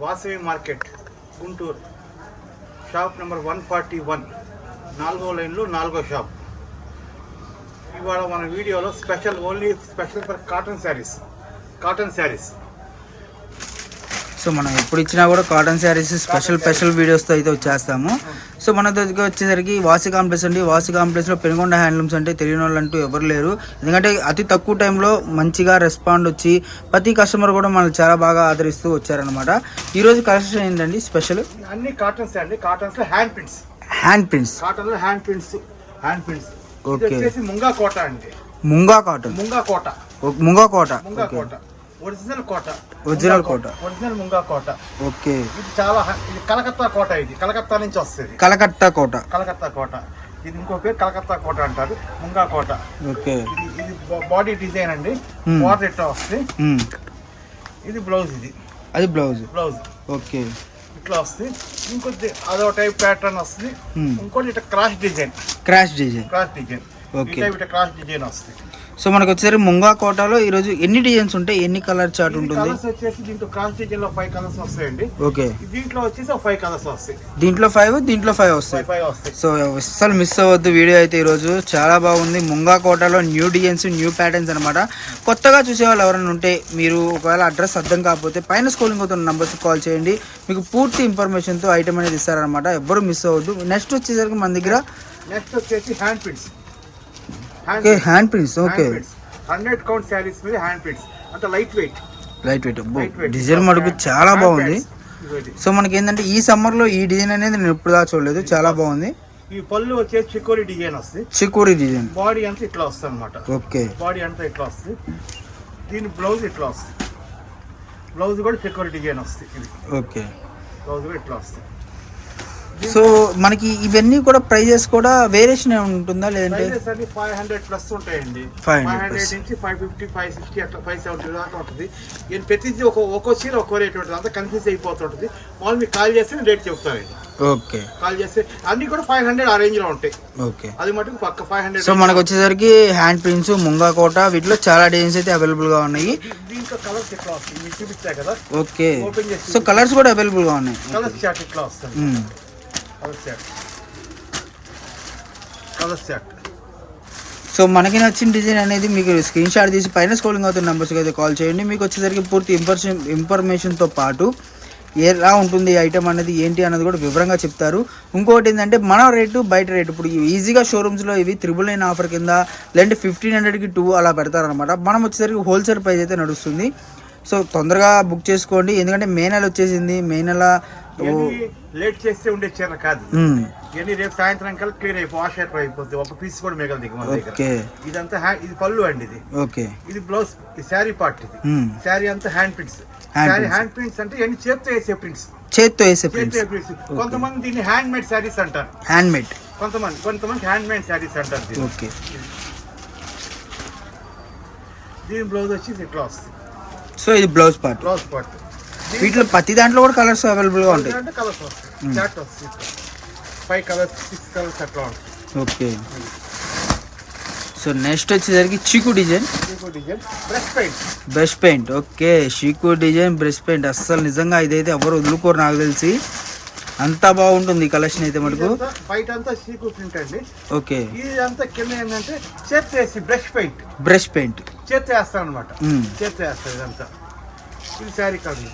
Vasavi market Guntur. Shop number one forty one. నాలుగో లైన్లో నాలుగో షాప్. ఇవాళ మన వీడియోలో special only special for cotton saris. Cotton saris. So మనం ఎప్పుడు ఇచ్చినా కూడా కాటన్ శారీస్ స్పెషల్ స్పెషల్ వీడియోస్తో అయితే వచ్చేస్తాము. సో మన దగ్గర వచ్చేసరికి వాసి కాంప్లెక్స్ అండి. వాసి కాంప్లెక్స్లో పెనుగొండ హ్యాండ్లూమ్స్ అంటే తెలియని వాళ్ళు అంటూ ఎవరు లేరు. ఎందుకంటే అతి తక్కువ టైంలో మంచిగా రెస్పాండ్ వచ్చి ప్రతి కస్టమర్ కూడా మనల్ని చాలా బాగా ఆదరిస్తూ వచ్చారనమాట ఈరోజు కలెక్షన్ ఏంటండి? స్పెషల్? అన్ని కాటన్స్ అండి. Cottons hand prints. Hand prints. Cotton hand prints hand prints. వచ్చేసి ముంగా కోట అండి. Munga cotton. Munga Kota. Munga Kota. Munga okay. Kota. Original Kota. Munga Kota. Original Munga Kota. Okay. ఇది చాలా ఇది కలకత్తా కోట ఇది. కలకత్తా నుంచి వస్తుంది. కలకత్తా కోట. కలకత్తా కోట. ఇది ఇంకో పేరు కలకత్తా కోట అంటారు. ముంగా కోట. ఓకే. ఇది బాడీ డిజైన్ అండి. బార్డర్ ఇట్లా వస్తుంది. ఇది బ్లౌజ్ ఇది. అది బ్లౌజ్. బ్లౌజ్. ఓకే. ఇట్లా వస్తుంది. ఇంకొద్ది అదో టైప్ ప్యాటర్న్ వస్తుంది. ఇంకోటి ఇట్లా cross design crash design cross design. Type ఇట్లా క్రాస్ డిజైన్ వస్తుంది. సో మనకు వచ్చేసరికి ముంగా కోటలో ఈరోజు ఎన్ని డిజైన్స్ ఉంటాయి? ఎన్ని కలర్ చార్ట్ ఉంటుంది? కలర్స్ వచ్చేసి దీంట్లో క్రాస్ డిజైన్లో ఫైవ్ కలర్స్ వస్తాయండి. ఓకే. దీంట్లో వచ్చేసి ఫైవ్ కలర్స్ వస్తాయి. దీంట్లో ఫైవ్ దీంట్లో ఫైవ్ వస్తాయి. ఫైవ్ ఫైవ్ వస్తాయి. సో అస్సలు మిస్ అవ్వద్దు వీడియో అయితే ఈరోజు. చాలా బాగుంది. ముంగా కోటలో న్యూ డిజైన్స్ న్యూ ప్యాటర్న్స్ అనమాట కొత్తగా చూసేవాళ్ళు ఎవరైనా ఉంటే మీరు ఒకవేళ అడ్రస్ అర్థం కాకపోతే పైన స్కూలింగ్ అవుతున్న నెంబర్స్ కాల్ చేయండి. మీకు పూర్తి ఇన్ఫర్మేషన్తో ఐటమ్ అనేది ఇస్తారనమాట ఎవ్వరు మిస్ అవ్వద్దు. నెక్స్ట్ వచ్చేసరికి మన దగ్గర నెక్స్ట్ వచ్చేసి hand prints okay hand prints okay hundred count saris మీద హ్యాండ్ ప్రింట్స్ అంత light weight light weight design మటుకు చాలా బాగుంది. సో మనకి ఏంటంటే ఈ సమ్మర్లో ఈ డిజైన్ అనేది నేను దాకా చూడలేదు. చాలా బాగుంది. ఈ పళ్ళు వచ్చేసి చికోరి డిజైన్ వస్తుంది. చిక్కూరి డిజైన్ బాడీ అంతా ఇట్లా వస్తుంది అనమాట ఓకే బాడీ అంతా ఇట్లా వస్తుంది. దీని బ్లౌజ్ ఇట్లా వస్తుంది. బ్లౌజ్ కూడా చికోరి డిజైన్ వస్తుంది. ఓకే బ్లౌజ్ కూడా ఇట్లా వస్తుంది. సో మనకి ఇవన్నీ కూడా ప్రైజెస్ కూడా వేరియేషన్ ఉంటుందా లేదంటే? ఫైవ్ హండ్రెడ్ ప్లస్ ఉంటాయండి. 500 ఫైవ్. హండ్రెడ్ నుంచి ఫైవ్ ఫిఫ్టీ ఫైవ్ సిక్స్టీ అట్లా ఫైవ్ సెవెంటీ దాకా ఉంటుంది. నేను ప్రతిదీ ఒక ఒక్కో చీర ఒక్కో రేట్ ఉంటుంది. అంతా కన్ఫ్యూజ్ అయిపోతుంటుంది. వాళ్ళు మీకు కాల్ చేస్తే రేట్ చెప్తానండి. ఓకే కాల్ చేస్తే అన్ని కూడా ఫైవ్ హండ్రెడ్ ఆ రేంజ్లో ఉంటాయి. ఓకే అది మటుకు పక్క ఫైవ్ హండ్రెడ్ సో మనకు వచ్చేసరికి హ్యాండ్ ప్రింట్స్ ముంగా కోట వీటిలో చాలా డిజైన్స్ అయితే అవైలబుల్గా ఉన్నాయి. దీంట్లో కలర్స్ ఇట్లా వస్తుంది మీకు చూపించా కదా. ఓకే సో కలర్స్ కూడా అవైలబుల్గా ఉన్నాయి. కలర్స్ చాట్ ఇట్లా వస్తుంది సో మనకి నచ్చిన డిజైన్ అనేది మీకు స్క్రీన్ షాట్ తీసి పైన స్కోలింగ్ అవుతున్న నెంబర్స్కి అయితే కాల్ చేయండి. మీకు వచ్చేసరికి పూర్తి ఇన్ఫర్మేషన్ ఇన్ఫర్మేషన్తో పాటు ఎలా ఉంటుంది ఈ ఐటమ్ అనేది ఏంటి అన్నది కూడా వివరంగా చెప్తారు. ఇంకోటి ఏంటంటే మన రేటు బయట రేటు. ఇప్పుడు ఈజీగా షోరూమ్స్లో ఇవి త్రిబుల్ నైన్ ఆఫర్ కింద లేదంటే ఫిఫ్టీన్ హండ్రెడ్కి టూ అలా పెడతారనమాట మనం వచ్చేసరికి హోల్సేల్ ప్రైస్ అయితే నడుస్తుంది. సో తొందరగా బుక్ చేసుకోండి. ఎందుకంటే మే నెల వచ్చేసింది. మే నెల లేట్ చేస్తే ఉండే చీర కాదు. ఇవన్నీ రేపు సాయంత్రం కల్లా క్లియర్ అయిపో వాష్ అయిపోతుంది ఒక పీస్ కూడా మిగలదు మన దగ్గర. ఇదంతా ఇది పళ్ళు అండి ఇది. ఓకే. ఇది బ్లౌజ్ శారీ పార్ట్ ఇది. శారీ అంతా hand prints sari. Hand prints అంటే ఇవన్నీ చేత్తో వేసే ప్రింట్స్ చేత్తో వేసే ప్రింట్స్ కొంతమంది దీన్ని హ్యాండ్ మేడ్ శారీస్ అంటారు. హ్యాండ్ మేడ్ కొంతమంది కొంతమంది హ్యాండ్ మేడ్ శారీస్ అంటారు. ఓకే. దీని బ్లౌజ్ వచ్చి ఇట్లా వస్తుంది సో ఇది బ్లౌజ్ పార్ట్ బ్లౌజ్ పార్ట్ వీటిలో ప్రతి దాంట్లో కూడా కలర్స్ అవైలబుల్గా ఉంటాయి కలర్స్ వస్తాయి. ఫైవ్ కలర్స్ సిక్స్ కలర్స్ అట్లా ఉంటుంది ఓకే. సో నెక్స్ట్ వచ్చేసరికి చీకు design. Brush paint brush paint okay. షీకు design brush paint అస్సలు నిజంగా ఇదైతే ఎవరు వదులుకోరు నాకు తెలిసి. అంత బాగుంటుంది ఈ కలెక్షన్ అయితే మనకు బయట అంతా సీకు ప్రింట్ అండి. ఓకే. ఇది అంతా కింద ఏంటంటే చేతి బ్రష్ పెయింట్ బ్రష్ పెయింట్ చేతి వేస్తాను అనమాట. చేతి వేస్తాను ఇదంతా. ఇది sari colour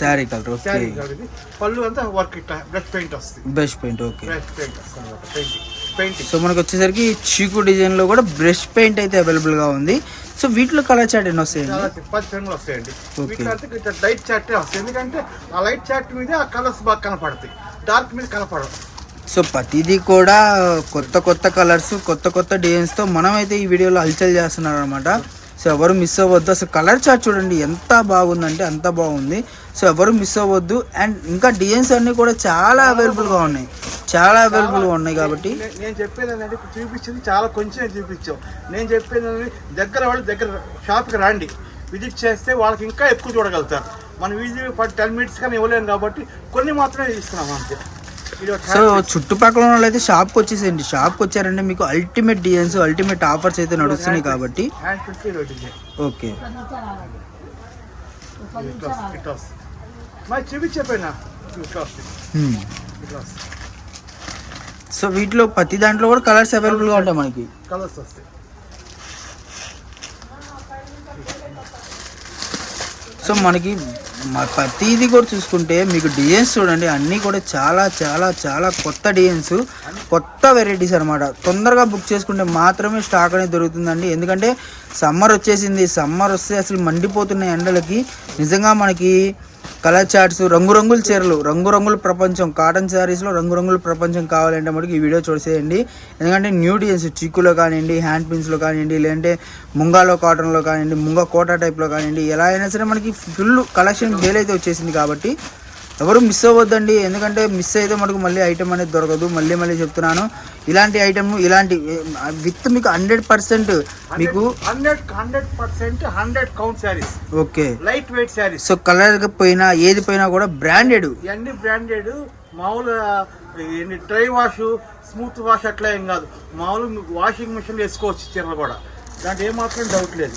sari colour okay. Sari colour ఇది. పళ్ళు అంతా వర్క్ ఇట్లా బ్రష్ పెయింట్ వస్తుంది. Brush paint okay. Brush paint వస్తుంది అనమాట పెయింటింగ్. పెయింటింగ్. సో మనకు వచ్చేసరికి చీకు డిజైన్లో కూడా బ్రష్ పెయింట్ అయితే అవైలబుల్గా ఉంది. సో వీటిలో కలర్ చాట్ ఎన్ని వస్తాయండి? పది రంగులు వస్తాయండి. వీటిలో లైట్ చాట్ వస్తాయి ఎందుకంటే ఆ లైట్ చాట్ మీద ఆ కలర్స్ బాగా కనపడతాయి. డార్క్ మీద కనపడవు. సో ప్రతిదీ కూడా కొత్త కొత్త కలర్స్ కొత్త కొత్త డిజైన్స్తో మనం అయితే ఈ వీడియోలో హల్చల్ చేస్తున్నారు అనమాట సో ఎవరు మిస్ అవ్వద్దు. అసలు కలర్ చార్ట్ చూడండి ఎంత బాగుందంటే అంత బాగుంది. సో ఎవరు మిస్ అవ్వద్దు. అండ్ ఇంకా డిజైన్స్ అన్నీ కూడా చాలా అవైలబుల్గా ఉన్నాయి. చాలా అవైలబుల్గా ఉన్నాయి కాబట్టి. నేను చెప్పేది ఏంటంటే చూపించింది చాలా కొంచెం చూపించాం నేను చెప్పేది ఏంటంటే దగ్గర వాళ్ళు దగ్గర షాప్కి రండి. విజిట్ చేస్తే వాళ్ళకి ఇంకా ఎక్కువ చూడగలుగుతారు. మనం వీడియో టెన్ మినిట్స్ కానీ ఇవ్వలేము కాబట్టి కొన్ని మాత్రమే ఇస్తున్నాం అంతే. సో చుట్టుపక్కల వాళ్ళు అయితే షాప్కి వచ్చేసేయండి. షాప్కి వచ్చారంటే మీకు అల్టిమేట్ డిజైన్స్ అల్టిమేట్ ఆఫర్స్ అయితే నడుస్తున్నాయి కాబట్టి. ఓకే వస్తుంది Hmm. సో వీటిలో ప్రతి దాంట్లో కూడా కలర్స్ అవైలబుల్గా ఉంటాయి మనకి. కలర్స్ వస్తాయి. సో మనకి మా ప్రతిదీ కూడా చూసుకుంటే మీకు డిజైన్స్ చూడండి అన్నీ కూడా చాలా చాలా చాలా కొత్త డిజైన్స్ కొత్త వెరైటీస్ అనమాట తొందరగా బుక్ చేసుకుంటే మాత్రమే స్టాక్ అనేది దొరుకుతుందండి. ఎందుకంటే సమ్మర్ వచ్చేసింది సమ్మర్ వస్తే అసలు మండిపోతున్న ఎండలకి నిజంగా మనకి కలర్ చార్ట్స్ రంగురంగుల చీరలు రంగురంగుల ప్రపంచం కాటన్ శారీస్లో రంగురంగుల ప్రపంచం కావాలంటే మనకి ఈ వీడియో చూసేయండి. ఎందుకంటే న్యూ డిజైన్స్ చిక్కులో కానివ్వండి హ్యాండ్ పిన్స్లో కానివ్వండి లేదంటే ముంగాలో కాటన్లో కానివ్వండి ముంగా కోటా టైప్లో కానివ్వండి ఎలా అయినా సరే మనకి ఫుల్ కలెక్షన్ వేలైతే వచ్చేసింది కాబట్టి ఎవరు మిస్ అవ్వద్దండి. ఎందుకంటే మిస్ అయితే మనకు మళ్ళీ ఐటమ్ అనేది దొరకదు. మళ్ళీ మళ్ళీ చెప్తున్నాను. ఇలాంటి ఐటమ్ ఇలాంటి విత్ మీకు హండ్రెడ్ పర్సెంట్ మీకు hundred hundred percent hundred count saris okay. Light weight saris so colour పోయినా ఏది పోయినా కూడా బ్రాండెడ్ ఇవన్నీ బ్రాండెడ్ మామూలుగా ఏంటి డ్రై వాష్ స్మూత్ వాష్ అట్లా ఏం కాదు. మామూలు మీకు వాషింగ్ మిషన్ వేసుకోవచ్చు చీరలు కూడా. దాంట్లో ఏమాత్రం డౌట్ లేదు.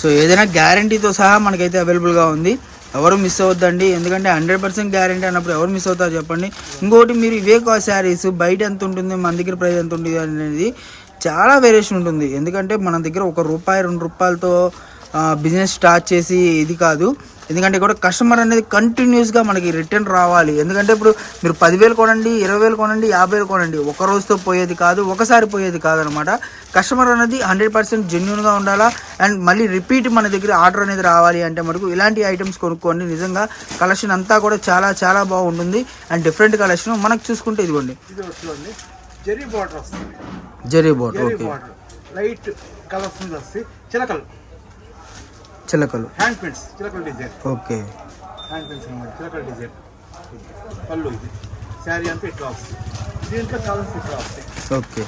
సో ఏదైనా గ్యారంటీతో సహా మనకైతే అవైలబుల్గా ఉంది. ఎవరు మిస్ అవ్వద్దండి. ఎందుకంటే హండ్రెడ్ పర్సెంట్ గ్యారంటీ అన్నప్పుడు ఎవరు మిస్ అవుతారో చెప్పండి. ఇంకోటి మీరు ఇవే శారీస్ బయట ఎంత ఉంటుంది మన దగ్గర ప్రైస్ ఎంత ఉంటుంది అనేది చాలా వేరియేషన్ ఉంటుంది. ఎందుకంటే మన దగ్గర ఒక రూపాయి రెండు రూపాయలతో బిజినెస్ స్టార్ట్ చేసి ఇది కాదు. ఎందుకంటే కూడా కస్టమర్ అనేది కంటిన్యూస్గా మనకి రిటర్న్ రావాలి. ఎందుకంటే ఇప్పుడు మీరు పదివేలు కొనండి ఇరవై వేలు కొనండి యాభై వేలు కొనండి. ఒక రోజుతో పోయేది కాదు ఒకసారి పోయేది కాదనమాట. కస్టమర్ అనేది హండ్రెడ్ పర్సెంట్ జెన్యున్గా ఉండాలా? అండ్ మళ్ళీ రిపీట్ మన దగ్గర ఆర్డర్ అనేది రావాలి అంటే మనకు ఇలాంటి ఐటమ్స్ కొనుక్కోండి. నిజంగా కలెక్షన్ అంతా కూడా చాలా చాలా బాగుంటుంది. అండ్ డిఫరెంట్ కలెక్షన్ మనకు చూసుకుంటే ఇదిగోండి. Zari border zari board zari okay border light colours వస్తాయి చిలకలు. చిలకలు. హ్యాండ్ ప్రింట్స్ చిలకల డిజైన్. ఓకే. హ్యాండ్ ప్రింట్స్ అనమాట చిలకల డిజైన్. పళ్ళు ఇది. శారీ అంతా ఇట్లా వస్తుంది. దీంట్లో ఇట్లా వస్తాయి. ఓకే.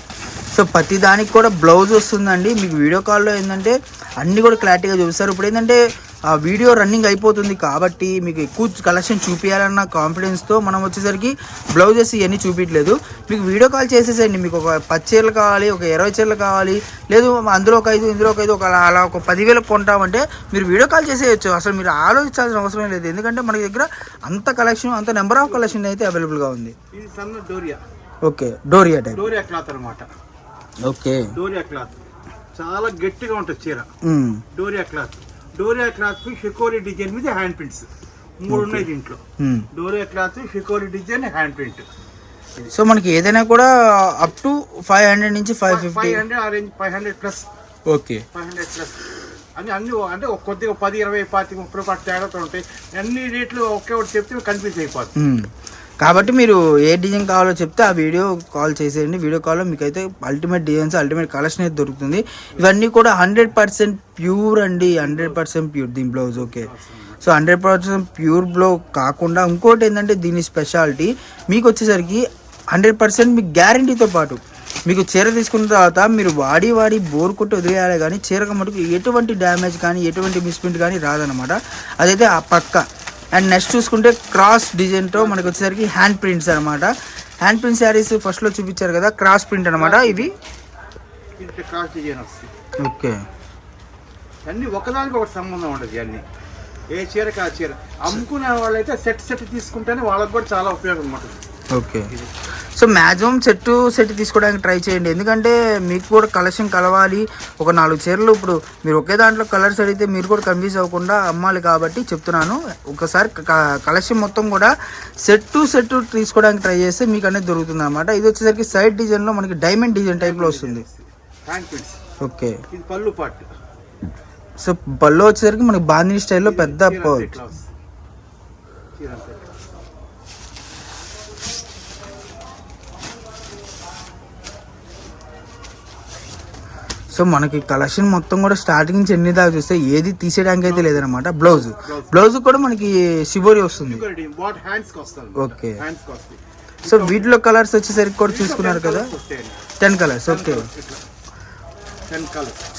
సో ప్రతి దానికి కూడా బ్లౌజ్ వస్తుందండి. మీకు వీడియో కాల్లో ఏంటంటే అన్నీ కూడా క్లారిటీగా చూపిస్తారు. ఇప్పుడు ఏంటంటే ఆ వీడియో రన్నింగ్ అయిపోతుంది కాబట్టి మీకు ఎక్కువ కలెక్షన్ చూపించాలన్న కాన్ఫిడెన్స్తో మనం వచ్చేసరికి బ్లౌజెస్ ఇవన్నీ చూపించలేదు మీకు వీడియో కాల్ చేసేసండి మీకు ఒక పది చీరలు కావాలి ఒక ఇరవై చీరలు కావాలి లేదు అందులో ఒక ఐదు ఇందులో ఒక ఐదు ఒక అలా ఒక పదివేలు కొంటామంటే మీరు వీడియో కాల్ చేసేయచ్చు. అసలు మీరు ఆలోచించాల్సిన అవసరం లేదు. ఎందుకంటే మన దగ్గర అంత కలెక్షన్ అంత నెంబర్ ఆఫ్ కలెక్షన్ అయితే అవైలబుల్గా ఉంది. Okay doria type. Doria cloth అనమాట ఓకే. డోరియా క్లాత్. చాలా గట్టిగా ఉంటుంది చీర. డోరియా క్లాత్. డోరియా క్లాత్ షికోరి డిజైన్ మీద హ్యాండ్ ప్రింట్స్. మూడు ఉన్నాయి దీంట్లో. డోరియా క్లాత్ షికోరి డిజైన్ హ్యాండ్ ప్రింట్. సో మనకి ఏదైనా కూడా అప్ టు ఫైవ్ హండ్రెడ్ నుంచి ఫైవ్ ఫిఫ్టీ ఫైవ్ హండ్రెడ్ ఆ range five hundred plus okay. Five hundred plus అన్ని అన్ని అంటే ఒక కొద్దిగా పది ఇరవై పాతి ముప్పై రూపాయలు తేడాతో ఉంటాయి. అన్ని రేట్లు ఒకే ఒకటి చెప్తే కన్ఫ్యూజ్ అయిపోతుంది. కాబట్టి మీరు ఏ డిజైన్ కావాలో చెప్తే ఆ వీడియో కాల్ చేసేయండి. వీడియో కాల్లో మీకు అయితే అల్టిమేట్ డిజైన్స్ అల్టిమేట్ కలెక్షన్ అయితే దొరుకుతుంది. ఇవన్నీ కూడా హండ్రెడ్ పర్సెంట్ ప్యూర్ అండి. హండ్రెడ్ పర్సెంట్ ప్యూర్ దీని blouse okay so hundred percent pure blow కాకుండా ఇంకోటి ఏంటంటే దీని స్పెషాలిటీ మీకు వచ్చేసరికి హండ్రెడ్ పర్సెంట్ మీకు గ్యారంటీతో పాటు మీకు చీర తీసుకున్న తర్వాత మీరు వాడి వాడి బోర్ కొట్టి వదిలేయాలి కానీ చీరకు మటుకు ఎటువంటి డ్యామేజ్ కానీ ఎటువంటి మిస్ప్రింట్ కానీ రాదనమాట అదైతే ఆ పక్క అండ్ నెక్స్ట్ చూసుకుంటే క్రాస్ డిజైన్తో మనకి వచ్చేసరికి హ్యాండ్ ప్రింట్స్ అనమాట హ్యాండ్ ప్రింట్ శారీస్ ఫస్ట్లో చూపించారు కదా క్రాస్ ప్రింట్ అనమాట ఇవి. క్రాస్ డిజైన్ వస్తుంది ఓకే. అన్ని ఒకదానికి ఒకటి సంబంధం ఉండదు అన్ని ఏ చీరకి ఆ చీర. అమ్ముకునే వాళ్ళైతే సెట్ సెట్ తీసుకుంటేనే వాళ్ళకి కూడా చాలా ఉపయోగం ఉంటుంది. Okay. So maximum set set తీసుకోవడానికి ట్రై చేయండి. ఎందుకంటే మీకు కూడా కలెక్షన్ కలవాలి. ఒక నాలుగు చీరలు ఇప్పుడు మీరు ఒకే దాంట్లో కలర్స్ అడిగితే మీరు కూడా కన్ఫ్యూజ్ అవ్వకుండా అమ్మాలి కాబట్టి చెప్తున్నాను. ఒకసారి కలెక్షన్ మొత్తం కూడా సెట్ టు సెట్ తీసుకోవడానికి ట్రై చేస్తే మీకు అనేది దొరుకుతుంది అనమాట ఇది వచ్చేసరికి సైడ్ డిజైన్లో మనకి డైమండ్ డిజైన్ టైప్లో వస్తుంది. ఓకే. పళ్ళు పార్ట్ సో బల్లో వచ్చేసరికి మనకి బాందిని స్టైల్లో పెద్ద సో మనకి కలెక్షన్ మొత్తం కూడా స్టార్టింగ్ నుంచి ఎన్ని దాకా చూస్తే ఏది తీసేయడానికి అయితే లేదనమాట బ్లౌజ్. బ్లౌజ్ కూడా మనకి శిబోరి వస్తుంది. ఓకే. సో వీటిలో కలర్స్ వచ్చేసరికి కూడా చూసుకున్నారు కదా? Ten colours okay.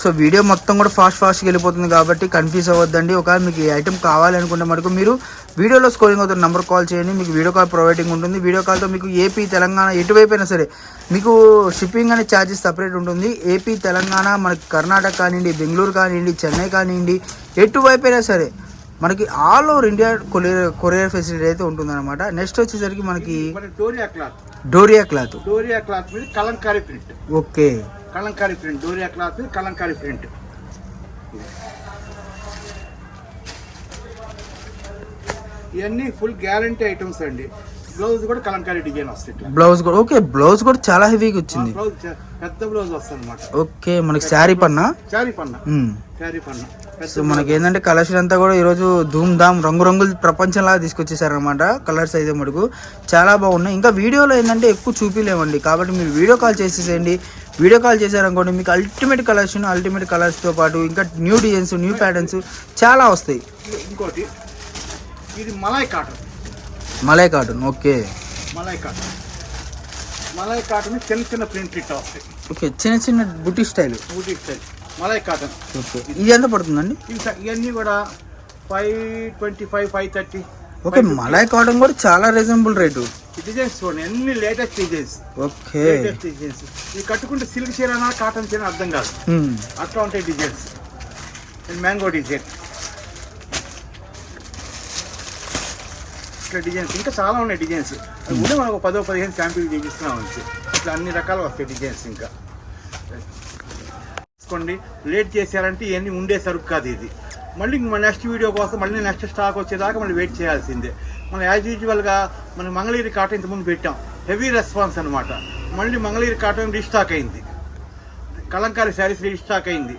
So video మొత్తం కూడా ఫాస్ట్ ఫాస్ట్గా వెళ్ళిపోతుంది కాబట్టి కన్ఫ్యూజ్ అవ్వద్దండి. ఒకవేళ మీకు ఈ ఐటమ్ కావాలి అనుకుంటే మటుకు మీరు వీడియోలో స్కోరింగ్ అవుతున్న నెంబర్ కాల్ చేయండి. మీకు వీడియో కాల్ ప్రొవైడింగ్ ఉంటుంది. వీడియో కాల్తో మీకు ఏపీ తెలంగాణ ఎటువైపు అయినా సరే మీకు షిప్పింగ్ అనే ఛార్జెస్ సపరేట్ ఉంటుంది. ఏపీ తెలంగాణ మనకి కర్ణాటక కానివ్వండి బెంగళూరు కానివ్వండి చెన్నై కానివ్వండి ఎటువైపు అయినా సరే మనకి all over India courier courier facility అయితే ఉంటుందన్నమాట. నెక్స్ట్ వచ్చేసరికి మనకి మన doria cloth. Doria cloth. Doria cloth మీద Kalamkari print. Okay. Kalamkari print doria cloth Kalamkari print. ఇవన్నీ ఫుల్ గ్యారంటీ ఐటమ్స్ అండి. బ్లౌజ్ కూడా కలంకారీ డిజైన్ వస్తుంది ఇట్లా. బ్లౌజ్ కూడా ఓకే బ్లౌజ్ కూడా చాలా హెవీగా వచ్చింది. బ్లౌజ్ పెద్ద బ్లౌజ్ వస్తుంది అనమాట ఓకే మనకి శారీ పన్నా? శారీ పన్న. మ్మ్. శారీ పన్న. సో మనకి ఏంటంటే కలెక్షన్ అంతా కూడా ఈరోజు ధూమ్ ధామ్ రంగురంగుల ప్రపంచంలా తీసుకొచ్చేసారనమాట కలర్స్ అయితే మటుకు చాలా బాగున్నాయి. ఇంకా వీడియోలో ఏంటంటే ఎక్కువ చూపిలేమండి. కాబట్టి మీరు వీడియో కాల్ చేసేసేయండి. వీడియో కాల్ చేశారనుకోండి మీకు అల్టిమేట్ కలెక్షన్ అల్టిమేట్ కలర్స్తో పాటు ఇంకా న్యూ డిజైన్స్ న్యూ ప్యాటర్న్స్ చాలా వస్తాయి. ఇంకోటి ఇది malai cotton. Malai cotton okay. Malai cotton. Malai cotton చిన్న చిన్న ప్రింట్ ఇట్లా వస్తాయి ఓకే చిన్న చిన్న బుటీ style Ooty style malai cotton. Okay. ఇది ఎంత పడుతుందండి? ఇవన్నీ కూడా five twenty five five thirty okay malai cotton కూడా చాలా రీజనబుల్ రేటు డిజైన్స్ చూడండి అన్ని latest designs okay latest designs ఇవి కట్టుకుంటే సిల్క్ చీరనా కాటన్ చీర అర్థం కాదు. మ్మ్. అట్లా ఉంటాయి డిజైన్స్ మ్యాంగో డిజైన్ ఇట్లా డిజైన్స్ ఇంకా చాలా ఉన్నాయి డిజైన్స్ అవి కూడా మనకు పదో పదిహేను శాంపిల్ చూపిస్తున్నాం అంతే. ఇట్లా అన్ని రకాలు వస్తాయి డిజైన్స్ ఇంకా. తీసుకోండి లేట్ చేశారంటే ఇవన్నీ ఉండే సరుకు కాదు ఇది. మళ్ళీ మన నెక్స్ట్ వీడియో కోసం మళ్ళీ నెక్స్ట్ స్టాక్ వచ్చేదాకా మళ్ళీ వెయిట్ చేయాల్సిందే. మనం యాజ్ యూజువల్గా మన మంగళగిరి కాటన్ ఇంతకుముందు పెట్టాం. హెవీ రెస్పాన్స్ అనమాట మళ్ళీ మంగళగిరి కాటన్ రీస్టాక్ అయింది. కలంకారీ శారీస్ రీస్టాక్ అయింది.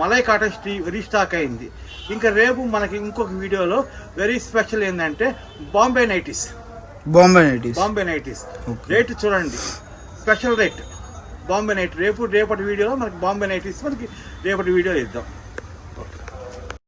మలై కాటన్ స్టీ రీస్టాక్ అయింది. ఇంకా రేపు మనకి ఇంకొక వీడియోలో వెరీ స్పెషల్ ఏంటంటే Bombay nighties Bombay nighties Bombay nighties. Rate చూడండి. స్పెషల్ రేట్ బాంబే నైట్ రేపు రేపటి వీడియోలో మనకి బాంబే నైటీస్ మనకి రేపటి వీడియోలో ఇద్దాం.